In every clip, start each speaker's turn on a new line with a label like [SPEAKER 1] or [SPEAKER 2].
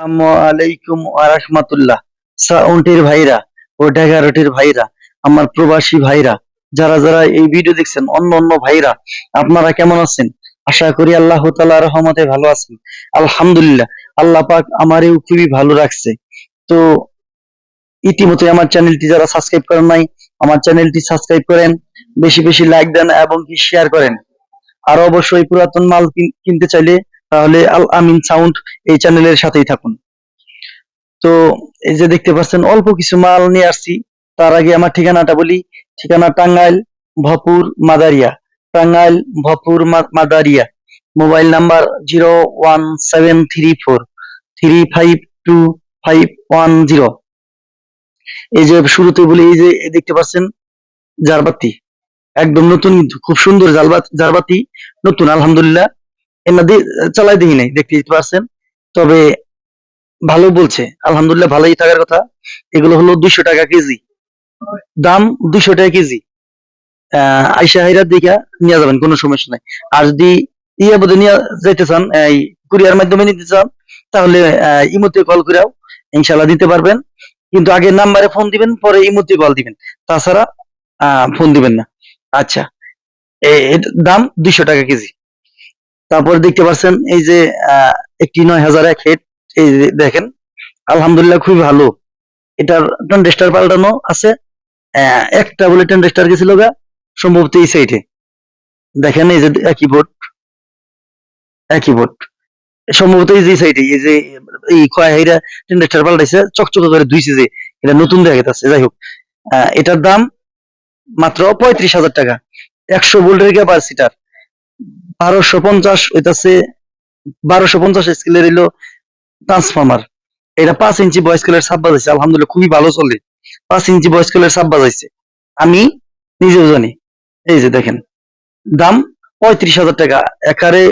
[SPEAKER 1] আলাইকুম আরহামাতুল্লাহ সাউন্টের ভাইরা ও ঢাকারটির ভাইরা, আমার প্রবাসী ভাইরা, যারা যারা এই ভিডিও দেখছেন, অন্য অন্য ভাইরা, আপনারা কেমন আছেন? আশা করি আল্লাহ রহমতে ভালো আছেন। আলহামদুলিল্লাহ, আল্লাহ পাক আমারেও খুবই ভালো রাখছে। তো ইতিমধ্যে আমার চ্যানেলটি যারা সাবস্ক্রাইব করেন নাই, আমার চ্যানেলটি সাবস্ক্রাইব করেন, বেশি বেশি লাইক দেন এবং কি শেয়ার করেন। আর অবশ্যই পুরাতন মাল কিনতে চাইলে তাহলে আল আমিন সাউন্ড এই চ্যানেলের সাথেই থাকুন। তো এই যে দেখতে পাচ্ছেন, অল্প কিছু মাল নিয়ে আসছি। তার আগে আমার ঠিকানাটা বলি। ঠিকানা Tangail Bhapur Madaria. Tangail Bhapur Madaria. Mobile number zero one seven three four. Three five two five one zero. এই যে শুরুতে বলি, এই যে দেখতে পাচ্ছেন, জারবাতি। একদম নতুন, খুব সুন্দর জারবাতি। নতুন, আলহামদুলিল্লাহ। দিয়ে চালাই দেখি নাই, দেখতে পাচ্ছেন তবে ভালো বলছে, আলহামদুলিল্লাহ ভালোই থাকার কথা। এগুলো হলো দুইশো টাকা কেজি। দাম দুইশো টাকা কেজি। আহ, আইসা হাইরা দেখা নিয়ে যাবেন, কোনো সমস্যা নাই। আর যদি ইয়ে বোধ নিয়ে যাইতে চান, এই কুরিয়ার মাধ্যমে নিতে চান, তাহলে ইমোতে কল করেও ইনশাল্লাহ দিতে পারবেন। কিন্তু আগে নাম্বারে ফোন দিবেন, পরে ইমোতে কল দিবেন। তাছাড়া ফোন দিবেন না। আচ্ছা দাম দুইশো টাকা কেজি। তারপর দেখতে পাচ্ছেন এই যে একটি নয় হাজার এক হেড এই দেখেন, আলহামদুলিল্লাহ খুবই ভালো। এটার টেন্ডেস্টার পাল্টানো আছে একটা বলে টেন্ডেস্টার গেছিল গা, সম্ভবত এই সাইডে দেখেন এই যে একই বোর্ড একই বোর্ড সম্ভবত এই যে সাইডে এই যে, এই কয় হাইরা টেন্ডেস্টার পাল্টাইছে, চকচকে করে ধুইছে যে, এটা নতুন দেখা যাচ্ছে, যাই হোক। এটার দাম মাত্র পঁয়ত্রিশ হাজার টাকা, একশো ভোল্টের ক্যাপাসিটার বারোশো পঞ্চাশ, হইতাছে বারোশো পঞ্চাশ স্কেলের ট্রান্সফরমার এটা পাঁচ ইঞ্চি সাব বাজাইছে, আলহামদুলিল্লাহ খুবই ভালো চলে। পাঁচ ইঞ্চি সাব বাজাইছে। আমি নিজেও জানি, এই যে দেখেন, দাম পঁয়ত্রিশ হাজার টাকা। একারে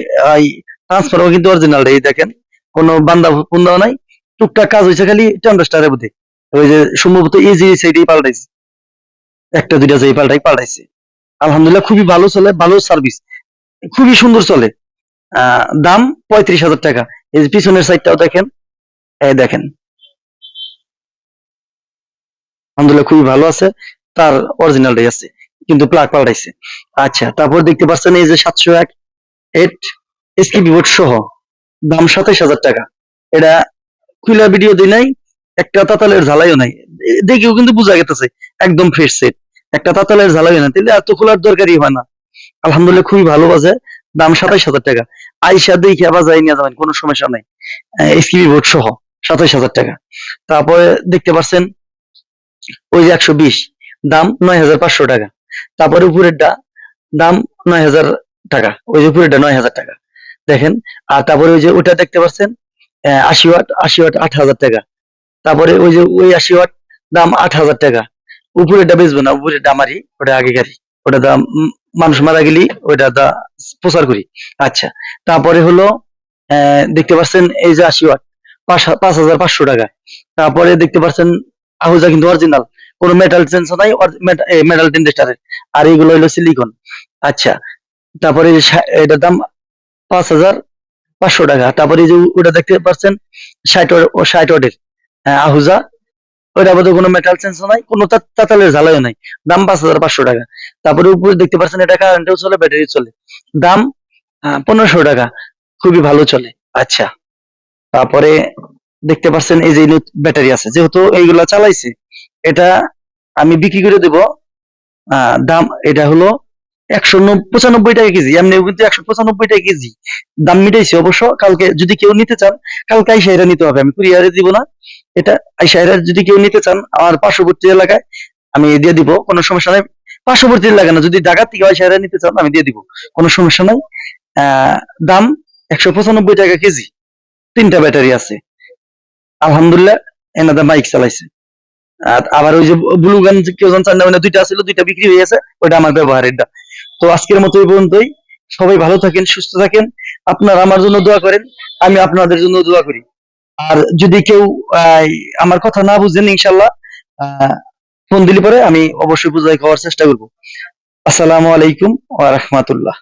[SPEAKER 1] ট্রান্সফরমার কিন্তু অরিজিনাল এই দেখেন, কোনো বান্দা বুন্দাও নাই। টুকটাক কাজ হয়েছে খালি টেন্ডাস্টারের মধ্যে। ওই যে সম্ভবত ইজি সেইটাই পাল্টাইছে। একটা দুইটা যে পাল্টাই পাল্টাইছে। আলহামদুলিল্লাহ খুবই ভালো চলে, ভালো সার্ভিস খুবই সুন্দর চলে। দাম পঁয়ত্রিশ হাজার টাকা। এই যে পিছনের সাইডটাও দেখেন, এই দেখেন। আলহামদুলিল্লাহ খুবই ভালো আছে, তার অরিজিনালটাই আছে, কিন্তু প্লাগ পাল্টাইছে। আচ্ছা তারপর দেখতে পাচ্ছেন এই যে সাতশো এক এইট এসকিবি বোর্ড সহ, দাম সাতাইশ হাজার টাকা। এটা খুলা ভিডিও দিই নাই, একটা তাতালের ঝালাইও নাই। এ- দেখেও কিন্তু বোঝা গেতেছে, একদম ফ্রেশ সেট একটা তাতালের ঝালাইও না তাহলে এত খোলার দরকারই হয় না। আলহামদুলিল্লাহ খুবই ভালো বাজে। দাম সাতাইশ হাজার টাকা। আইসা দেখে আবার যাই নিয়ে যাবেন, কোনো সমস্যা নাই। এসকিবি বোর্ড সহ, সাতাইশ হাজার টাকা। তারপরে দেখতে পাচ্ছেন ওই যে একশো বিশ, দাম নয় হাজার পাঁচশো টাকা। তারপরে উপরেরটা দাম নয় হাজার টাকা। ওই যে উপরেরটা নয় হাজার টাকা। দেখেন, আর তারপরে ওই যে ওটা দেখতে পাচ্ছেন আশি ওয়াট আশি ওয়াট আট হাজার টাকা। তারপরে ওই যে ওই আশি ওয়াট, দাম আট হাজার টাকা। উপরেরটা বেচবো না উপরেরটা আমারই, ওটা আগে গাড়ি ওটা দাম মানুষ মারা গেলি ওইটা প্রচার করি। আচ্ছা তারপরে হলো দেখতে পাচ্ছেন এই যে আশি ওয়াট পাঁচ হাজার পাঁচশো টাকা। তারপরে দেখতে পাচ্ছেন আহুজা কিন্তু অরিজিনাল কোনো মেটাল চেঞ্জ নাই মেটাল টেন্ডেস্টারের আর এইগুলো হলো সিলিকন আচ্ছা তারপরে এটার দাম পাঁচ হাজার পাঁচশো টাকা। তারপরে যে ওটা দেখতে পাচ্ছেন ষাট ষাট ওয়াটের আহ, আহুজা। ওইটা আবার কোনো মেটাল চেঞ্জ নাই, কোনো তাতালের ঝালাইও নাই। দাম পাঁচ হাজার পাঁচশো টাকা। তারপরে উপরে দেখতে পাচ্ছেন এটা কারেন্টেও চলে ব্যাটারি চলে। দাম পনেরোশো টাকা। খুবই ভালো চলে। আচ্ছা। তারপরে দেখতে পাচ্ছেন এই যে ব্যাটারি আছে। যেহেতু এইগুলা চালাইছে, এটা আমি বিক্রি করে দেব। দাম, এটা হলো একশো পঁচানব্বই টাকা কেজি এমনিও কিন্তু একশো পঁচানব্বই টাকা কেজি। দাম মিটাইছে অবশ্য, কালকে যদি কেউ নিতে চান, কালকে আইসাইরা নিতে হবে, আমি কুরিয়ারে দিব না। এটা আইসাইরা যদি কেউ নিতে চান, আমার পার্শ্ববর্তী এলাকায় আমি দিয়ে দিব, কোনো সমস্যা নাই। পার্শ্ববর্তী এলাকা না, যদি ঢাকা থেকে আইসাইরা নিতে চান, আমি দিয়ে দিব, কোনো সমস্যা নাই। দাম একশো পঁচানব্বই টাকা কেজি, তিনটা ব্যাটারি আছে। আলহামদুলিল্লাহ এনাদের বাইক চালাইছে। আর আবার ওই যে ব্লু গান কেউ জন চান না দুইটা ছিল দুইটা বিক্রি হয়ে গেছে, ওইটা আমার ব্যবহারেরটা তো আজকের মতো এই পর্যন্তই। সবাই ভালো থাকেন, সুস্থ থাকেন। আপনারা আমার জন্য দোয়া করেন, আমি আপনাদের জন্য দোয়া করি। আর যদি কেউ আমার কথা না বুঝেন ইনশাল্লাহ ফোন দিলে পরে আমি অবশ্যই বুঝাই খাওয়ার চেষ্টা করব। আসসালামু আলাইকুম ওয়া রাহমাতুল্লাহ।